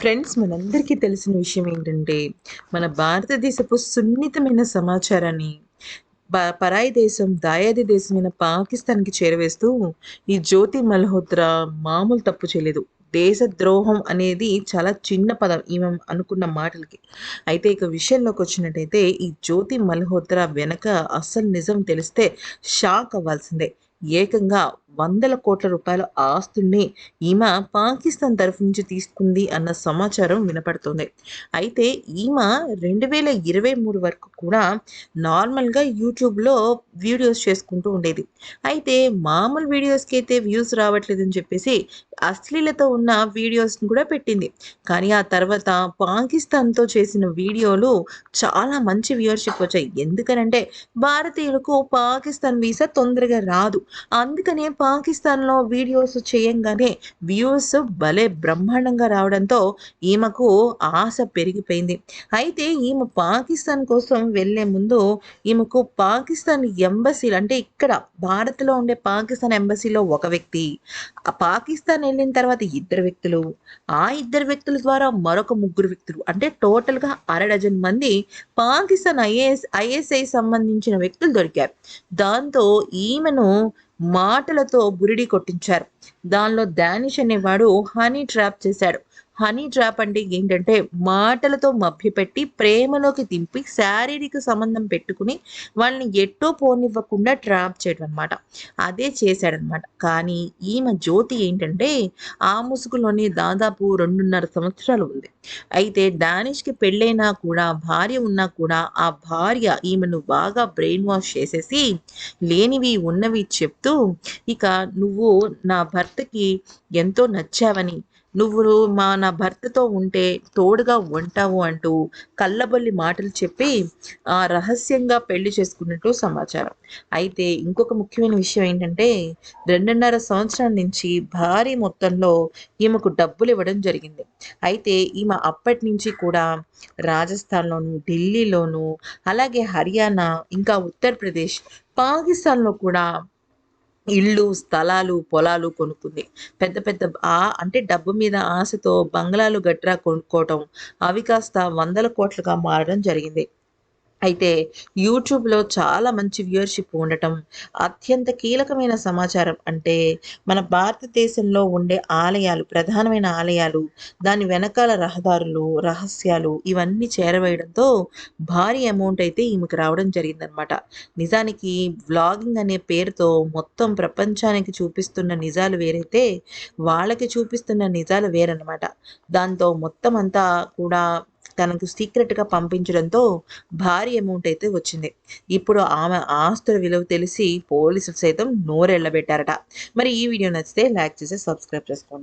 Friends మనందరికీ తెలిసిన విషయం ఏంటంటే మన భారతదేశపు సున్నితమైన సమాచారాన్ని పరాయి దేశం దాయాది దేశమైన పాకిస్తాన్కి చేరవేస్తూ ఈ జ్యోతి మల్హోత్రా మామూలు తప్పు చేయలేదు. దేశద్రోహం అనేది చాలా చిన్న పదం ఈమె అనుకున్న మాటలకి. అయితే ఇక విషయంలోకి వచ్చినట్టయితే ఈ జ్యోతి మల్హోత్రా వెనక అస్సలు నిజం తెలిస్తే షాక్ అవ్వాల్సిందే. ఏకంగా వందల కోట్ల రూపాయల ఆస్తుల్ని ఈమె పాకిస్తాన్ తరఫు నుంచి తీసుకుంది అన్న సమాచారం వినపడుతుంది. అయితే ఈమె రెండు వేల ఇరవై మూడు వరకు కూడా నార్మల్గా యూట్యూబ్లో వీడియోస్ చేసుకుంటూ ఉండేది. అయితే మామూలు వీడియోస్కి అయితే వ్యూస్ రావట్లేదని చెప్పేసి అశ్లీలత ఉన్న వీడియోస్ని కూడా పెట్టింది. కానీ ఆ తర్వాత పాకిస్తాన్తో చేసిన వీడియోలు చాలా మంచి వ్యూవర్షిప్ వచ్చాయి. ఎందుకనంటే భారతీయులకు పాకిస్తాన్ వీసా తొందరగా రాదు. అందుకనే పాకిస్తాన్లో వీడియోస్ చేయంగానే వ్యూస్ భలే బ్రహ్మాండంగా రావడంతో ఈమెకు ఆశ పెరిగిపోయింది. అయితే ఈమె పాకిస్తాన్ కోసం వెళ్ళే ముందు ఈమెకు పాకిస్తాన్ ఎంబసీలు అంటే ఇక్కడ భారత్లో ఉండే పాకిస్తాన్ ఎంబసీలో ఒక వ్యక్తి పాకిస్తాన్ వెళ్ళిన తర్వాత ఇద్దరు వ్యక్తులు ఆ ఇద్దరు వ్యక్తుల ద్వారా మరొక ముగ్గురు వ్యక్తులు అంటే టోటల్గా అర డజన్ మంది పాకిస్తాన్ ఐఏఎస్ ఐఎస్ఐ సంబంధించిన వ్యక్తులు దొరికారు. దాంతో ఈమెను మాటలతో బురిడి కొట్టించారు. దానిలో దానిష్ అనేవాడు హనీ ట్రాప్ చేశాడు. హనీ ట్రాప్ అంటే ఏంటంటే మాటలతో మభ్యపెట్టి ప్రేమలోకి దింపి శారీరక సంబంధం పెట్టుకుని వాళ్ళని ఎట్టో పోనివ్వకుండా ట్రాప్ చేయడం అనమాట అదే చేశాడనమాట కానీ ఈమె జ్యోతి ఏంటంటే ఆ ముసుగులోని దాదాపు రెండున్నర సంవత్సరాలు ఉంది. అయితే డానిష్కి పెళ్ళైనా కూడా భార్య ఉన్నా కూడా ఆ భార్య ఈమెను బాగా బ్రెయిన్ వాష్ చేసేసి లేనివి ఉన్నవి చెప్తూ ఇక నువ్వు నా భర్తకి ఎంతో నచ్చావని నువ్వు మా నా భర్తతో ఉంటే తోడుగా ఉంటావు అంటూ కళ్ళబొల్లి మాటలు చెప్పి ఆ రహస్యంగా పెళ్ళి చేసుకున్నట్టు సమాచారం. అయితే ఇంకొక ముఖ్యమైన విషయం ఏంటంటే రెండున్నర సంవత్సరాల నుంచి భారీ మొత్తంలో ఈమెకు డబ్బులు ఇవ్వడం జరిగింది. అయితే ఈమె అప్పటి నుంచి కూడా రాజస్థాన్లోను ఢిల్లీలోను అలాగే హర్యానా ఇంకా ఉత్తరప్రదేశ్ పాకిస్తాన్లో కూడా ఇళ్ళు స్థలాలు పొలాలు కొనుక్కుంది. పెద్ద పెద్ద ఆ అంటే డబ్బు మీద ఆశతో బంగ్లాలు గట్రా కొనుక్కోవటం అవి కాస్త వందల కోట్లుగా మారడం జరిగింది. అయితే యూట్యూబ్లో చాలా మంచి వ్యూవర్షిప్ ఉండటం అత్యంత కీలకమైన సమాచారం అంటే మన భారతదేశంలో ఉండే ఆలయాలు ప్రధానమైన ఆలయాలు దాని వెనకాల రహదారులు రహస్యాలు ఇవన్నీ చేరవేయడంతో భారీ అమౌంట్ అయితే ఈమెకు రావడం జరిగిందనమాట నిజానికి వ్లాగింగ్ అనే పేరుతో మొత్తం ప్రపంచానికి చూపిస్తున్న నిజాలు వేరైతే వాళ్ళకి చూపిస్తున్న నిజాలు వేరనమాట దాంతో మొత్తం అంతా కూడా తనకు సీక్రెట్గా పంపించడంతో భారీ అమౌంట్ అయితే వచ్చింది. ఇప్పుడు ఆమె ఆస్తుల విలువ తెలిసి పోలీసులు సైతం నోరెళ్ళబెట్టారట. మరి ఈ వీడియో నచ్చితే లైక్ చేసి సబ్స్క్రైబ్ చేసుకోండి.